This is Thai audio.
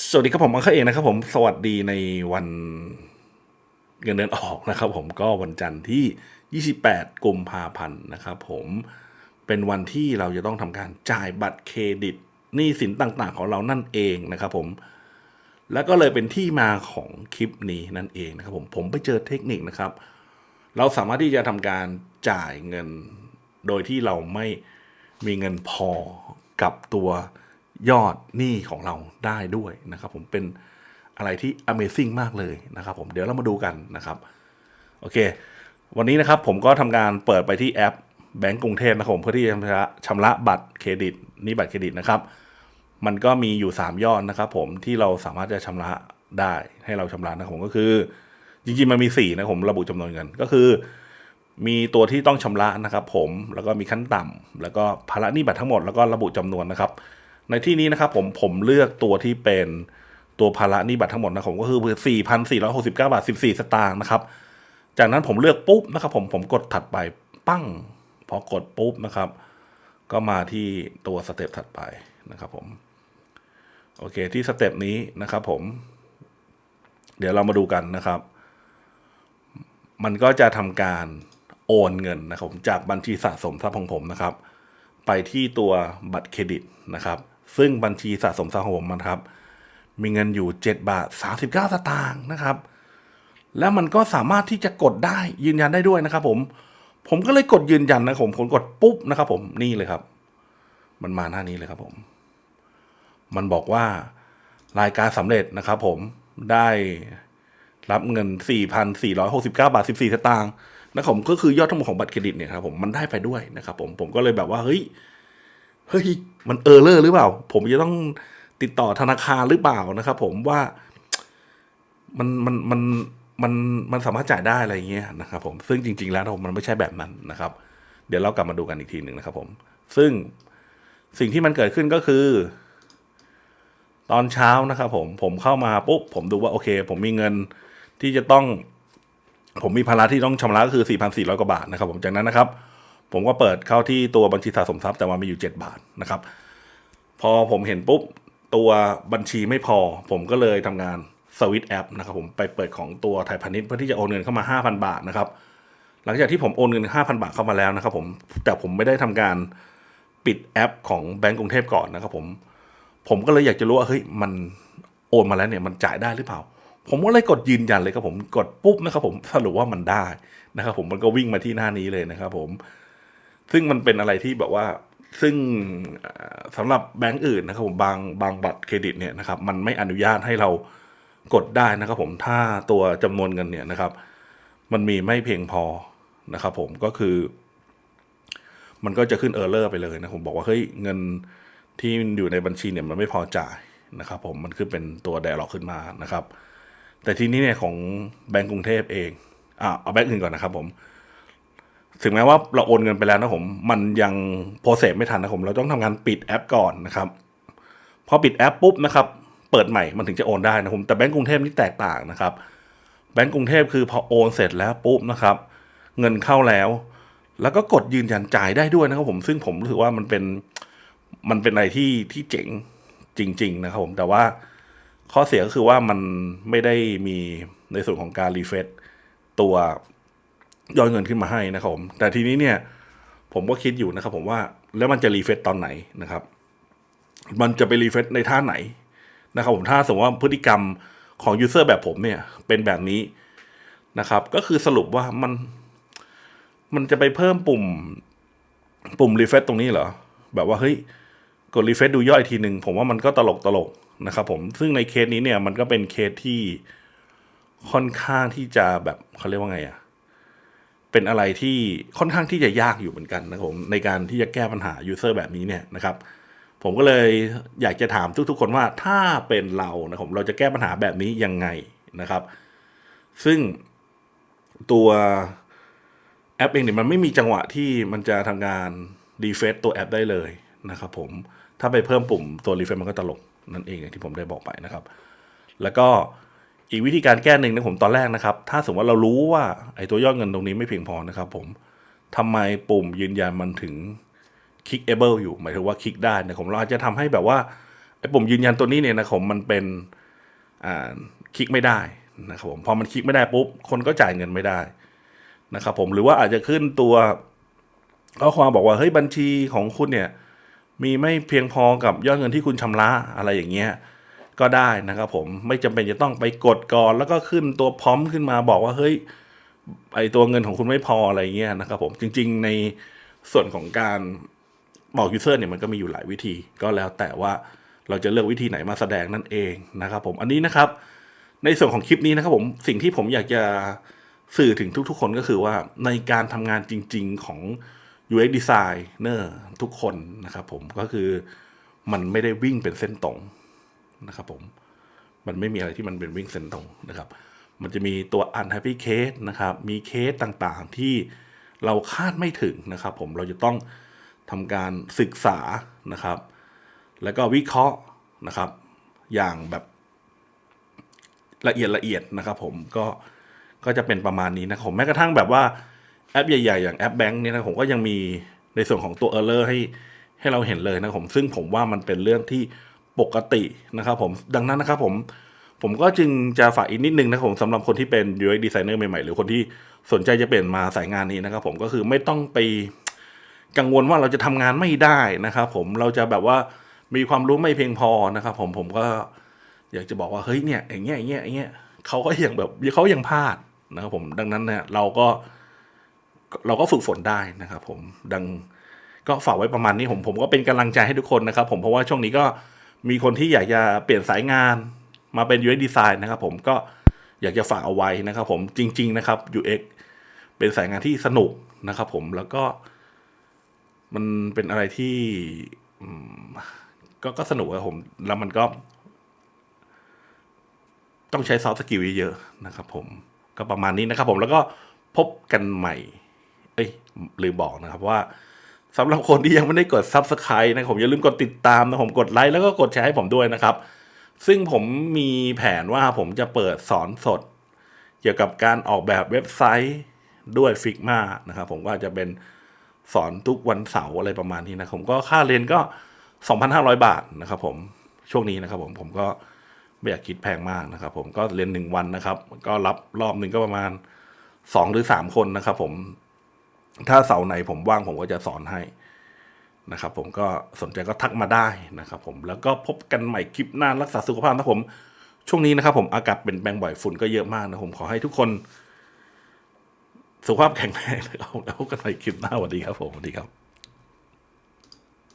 สวัสดีครับผมอังเคเองนะครับผมสวัสดีในวันเงินเดือนออกนะครับ ผมก็วันจันทร์ที่ 28 กุมภาพันธ์นะครับ ผมเป็นวันที่เราจะต้องทำการจ่ายบัตรเครดิตหนี้สินต่างๆ ของเรานั่นเองนะครับ ผม แล้วก็เลยเป็นที่มาของคลิปนี้นั่นเองนะครับ ผมผมไปเจอเทคนิคนะครับ เราสามารถที่จะทำการจ่ายเงิน โดยที่เราไม่มีเงินพอกับตัว ยอดหนี้ของเราได้ด้วยนะครับ ผมเป็นอะไรที่ Amazing มากเลยนะครับ ผมเดี๋ยวเรามาดูกันนะครับ โอเค วันนี้นะครับผมก็ทำการเปิดไปที่แอปแบงก์กรุงเทพนะครับผมเพื่อที่จะชำระบัตรเครดิตนี่บัตรเครดิตนะครับ มันก็มีอยู่ 3 ยอดนะครับ ผมที่เราสามารถจะชำระได้ให้เราชำระนะครับผมก็คือ จริงๆมันมี4นะครับผมระบุจำนวนเงินก็คือ มีตัวที่ต้องชำระนะครับ ผมแล้วก็มีขั้นต่ำแล้วก็ภาระหนี้บัตรทั้งหมดแล้วก็ระบุจำนวนนะครับ ในที่นี้นะครับผมผมเลือกตัวที่เป็นตัวภาระหนี้บัตรทั้งหมดนะผมก็คือ 4,469 บาท 14 สตางค์นะครับ จากนั้นผมเลือกปุ๊บนะครับผมผมกดถัดไปปั้งพอกดปุ๊บนะครับ ก็มาที่ตัวสเต็ปถัดไปนะครับผม โอเคที่สเต็ปนี้นะครับผม เดี๋ยวเรามาดูกันนะครับ มันก็จะทำการโอนเงินนะครับผมจากบัญชีสะสมทรัพย์ของผมนะครับ ไปที่ตัวบัตรเครดิตนะครับ ซึ่งบัญชีสะสมทรัพย์ของผมมันครับ มีเงินอยู่ 7 บาท 39 สตางค์นะครับ แล้วมันก็สามารถที่จะกดได้ยืนยันได้ด้วยนะครับ ผม ผมก็เลยกดยืนยันนะผมผมกดปุ๊บนะครับ ผมนี่เลยครับ มันมาหน้านี้เลยครับผม มันบอกว่ารายการสำเร็จนะครับ ผมได้รับเงิน 4,469 บาท 14 สตางค์นะผมก็คือยอดทั้งหมดของบัตรเครดิตเนี่ยครับผมมันได้ไปด้วยนะครับ ผมผมก็เลยแบบว่าเฮ้ย เฮ้ยมันเออร์เลอร์หรือเปล่า ผมจะต้องติดต่อธนาคารหรือเปล่านะครับ ผมว่ามันมันมันมันมันสามารถจ่ายได้อะไรอย่างเงี้ยนะครับ ผมซึ่งจริง ๆ แล้วมันไม่ใช่แบบนั้นนะครับ เดี๋ยวเรากลับมาดูกันอีกทีหนึ่งนะครับ ผม ซึ่งสิ่งที่มันเกิดขึ้นก็คือ ตอนเช้านะครับ ผมผมเข้ามาปุ๊บผมดูว่าโอเค ผมมีเงินที่จะต้อง ผมมีภาระที่ต้องชำระก็คือ 4,400กว่าบาทนะครับ ผมจากนั้นนะครับ ผมก็เปิดเข้าที่ตัวบัญชีสะสมทรัพย์แต่ว่ามีอยู่ 7 บาทนะครับ พอผมเห็นปุ๊บตัวบัญชีไม่พอ ผมก็เลยทำงานสวิตแอปนะครับผมไปเปิดของตัวไทยพาณิชย์เพื่อที่จะโอนเงินเข้ามา 5,000 บาทนะครับ หลังจากที่ผมโอนเงิน 5,000 บาทเข้ามาแล้วนะครับผมแต่ผมไม่ได้ทำการปิดแอปของแบงก์กรุงเทพก่อนนะครับผมผมก็เลยอยากจะรู้ว่าเฮ้ยมันโอนมาแล้วเนี่ยมันจ่ายได้หรือเปล่า ผมก็เลยกดยืนยันเลยครับผมกดปุ๊บนะครับผมสรุปว่ามันได้นะครับผมมันก็วิ่งมาที่หน้านี้เลยนะครับผม ซึ่งมันเป็นอะไรที่แบบว่า ซึ่งเอ่อสำหรับแบงก์อื่นนะครับผมบางบางบัตรเครดิตเนี่ยนะครับ มันไม่อนุญาตให้เรากดได้นะครับ ผมถ้าตัวจำนวนเงินเนี่ยนะครับ มันมีไม่เพียงพอนะครับ ผมก็คือ มันก็จะขึ้นเออร์เลอร์ไปเลยนะผมบอกว่าเฮ้ยเงินที่อยู่ในบัญชีเนี่ยมันไม่พอจ่ายนะครับ ผมมันขึ้นเป็นตัวแดร์ล็อกขึ้นมานะครับ แต่ทีนี้เนี่ยของแบงก์กรุงเทพเองอ่าเอาแบงก์อื่นก่อนนะครับ ผม ถึงแม้ว่าเราโอนเงินไปแล้วนะผม มันยังโปรเซสไม่ทันนะผม เราต้องทำงานปิดแอปก่อนนะครับ พอปิดแอปปุ๊บนะครับ เปิดใหม่มันถึงจะโอนได้นะผม แต่แบงก์กรุงเทพนี่แตกต่างนะครับ แบงก์กรุงเทพคือพอโอนเสร็จแล้วปุ๊บนะครับ เงินเข้าแล้ว แล้วก็กดยืนยันจ่ายได้ด้วยนะครับผม ซึ่งผมรู้สึกว่ามันเป็นมันเป็นอะไรที่ที่เจ๋งจริง ๆ นะครับผม แต่ว่าข้อเสียก็คือว่ามันไม่ได้มีในส่วนของการรีเฟซตัว ยอดเงินขึ้นมาให้นะครับผม แต่ทีนี้เนี่ย ผมก็คิดอยู่นะครับผมว่าแล้วมันจะรีเฟซตอนไหนนะครับ มันจะไปรีเฟซในท่าไหนนะครับผมถ้าสมมติว่าพฤติกรรมของยูเซอร์แบบผมเนี่ย เป็นแบบนี้นะครับ ก็คือสรุปว่ามัน มันจะไปเพิ่มปุ่ม ปุ่มรีเฟซตรงนี้เหรอ แบบว่าเฮ้ยกดรีเฟซดูยอดอีกทีหนึ่งผมว่ามันก็ตลกตลกนะครับผมซึ่งในเคสนี้เนี่ยมันก็เป็นเคสที่ค่อนข้างที่จะแบบเขาเรียกว่าไงอะ เป็นอะไรที่ค่อนข้างที่จะยากอยู่เหมือนกันนะครับผมในการที่จะแก้ปัญหายูเซอร์แบบนี้เนี่ยนะครับ ผมก็เลยอยากจะถามทุกๆคนว่าถ้าเป็นเรานะครับผมเราจะแก้ปัญหาแบบนี้ยังไงนะครับ ซึ่งตัวแอปเองเนี่ยมันไม่มีจังหวะที่มันจะทำงานรีเฟซตัวแอปได้เลยนะครับ ผมถ้าไปเพิ่มปุ่มตัวรีเฟซมันก็ตลกนั่นเองอย่างที่ผมได้บอกไปนะครับ แล้วก็ อีกวิธีการแก้หนึ่งนะผมตอนแรกนะครับ ถ้าสมมติว่าเรารู้ว่าไอ้ตัวยอดเงินตรงนี้ไม่เพียงพอนะครับ ผมทำไมปุ่มยืนยันมันถึงคลิก able อยู่ หมายถึงว่าคลิกได้นะผมเราอาจจะทำให้แบบว่าไอ้ปุ่มยืนยันตัวนี้เนี่ยนะผมมันเป็นอ่าคลิกไม่ได้นะครับผมพอมันคลิกไม่ได้ปุ๊บคนก็จ่ายเงินไม่ได้นะครับผมหรือว่าอาจจะขึ้นตัวข้อความบอกว่าเฮ้ยบัญชีของคุณเนี่ยมีไม่เพียงพอกับยอดเงินที่คุณชำระอะไรอย่างเงี้ย ก็ได้นะครับผมไม่จำเป็นจะต้องไปกดก่อนแล้วก็ขึ้นตัวพร้อมขึ้นมาบอกว่าเฮ้ยไอตัวเงินของคุณไม่พออะไรเงี้ยนะครับผมจริง ๆ ในส่วนของการบอกยูเซอร์เนี่ยมันก็มีอยู่หลายวิธี ก็แล้วแต่ว่าเราจะเลือกวิธีไหนมาแสดงนั่นเองนะครับผมอันนี้นะครับ ในส่วนของคลิปนี้นะครับผมสิ่งที่ผมอยากจะสื่อถึงทุกๆ คนก็คือว่าในการทำงานจริง ๆ ของ UX designer ทุกคนนะครับผมก็คือมันไม่ได้วิ่งเป็นเส้นตรง นะครับผม มันไม่มีอะไรที่มันเป็นวิ่งเส้นตรงนะครับ มันจะมีตัว unhappy case นะครับ มีเคสต่างๆที่เราคาดไม่ถึงนะครับผม เราจะต้องทำการศึกษานะครับ แล้วก็วิเคราะห์นะครับ อย่างแบบละเอียดละเอียดนะครับผม ก็ก็จะเป็นประมาณนี้นะครับผมแม้กระทั่งแบบว่าแอปใหญ่ๆ อย่างแอปแบงค์เนี่ยนะผมก็ยังมีในส่วนของตัว error ให้ให้เราเห็นเลยนะครับผมซึ่งผมว่ามันเป็นเรื่องที่ ปกตินะครับผมดังนั้นนะครับผมผมก็จึงจะฝากอีกนิดนึงนะครับผมสำหรับคนที่เป็น UX designer ใหม่ๆ หรือคนที่สนใจจะเปลี่ยนมาสายงานนี้นะครับผมก็คือไม่ต้องไปกังวลว่าเราจะทำงานไม่ได้นะครับผมเราจะแบบว่ามีความรู้ไม่เพียงพอนะครับผมผมก็อยากจะบอกว่าเฮ้ยเนี่ยอย่างเงี้ยอย่างเงี้ยอย่างเงี้ยเขาก็ยังแบบเขายังพลาดนะครับผมดังนั้นเนี่ยเราก็เราก็ฝึกฝนได้นะครับผมดังก็ฝากไว้ประมาณนี้ผมผมก็เป็นกำลังใจให้ทุกคนนะครับผมเพราะว่าช่วงนี้ก็ มีคนที่อยากจะเปลี่ยนสายงานมาเป็น UX design นะครับผมก็อยากจะฝากเอาไว้นะครับผมจริง ๆ นะครับ UX เป็นสายงานที่สนุกนะครับผมแล้วก็ มันเป็นอะไรที่ก็ก็สนุกครับผม แล้วมันก็ ต้องใช้ซอฟต์สกิลเยอะๆนะครับผมก็ประมาณนี้นะครับผมแล้วก็พบกันใหม่ เอ้ยลืมบอกนะครับว่า สำหรับคนที่ยังไม่ได้กด Subscribe นะผมอย่าลืมกดติดตามนะผมกดไลค์แล้วก็กดแชร์ให้ผมด้วยนะครับ ซึ่งผมมีแผนว่าผมจะเปิดสอนสด เกี่ยวกับการออกแบบเว็บไซต์ด้วย Figma นะครับผมก็อาจจะเป็นสอนทุกวันเสาร์อะไรประมาณนี้นะผมก็ค่าเรียนก็ 2,500 บาทนะครับผมช่วงนี้นะครับผมผมก็ไม่อยากคิดแพงมากนะครับผมก็เรียนหนึ่งวันนะครับ ก็รับรอบหนึ่งก็ประมาณสองหรือสามคนนะครับผม ถ้าเสาไหนผมว่างผมก็จะสอนให้นะครับ ผมก็สนใจก็ทักมาได้นะครับ ผมแล้วก็พบกันใหม่คลิปหน้ารักษาสุขภาพนะผม ช่วงนี้นะครับ ผมอากาศเป็นแปลงบ่อยฝุ่นก็เยอะมากนะผมขอให้ทุกคน สุขภาพแข็งแรงนะครับแล้วพบกันใหม่คลิปหน้าสวัสดีครับผมสวัสดีครับ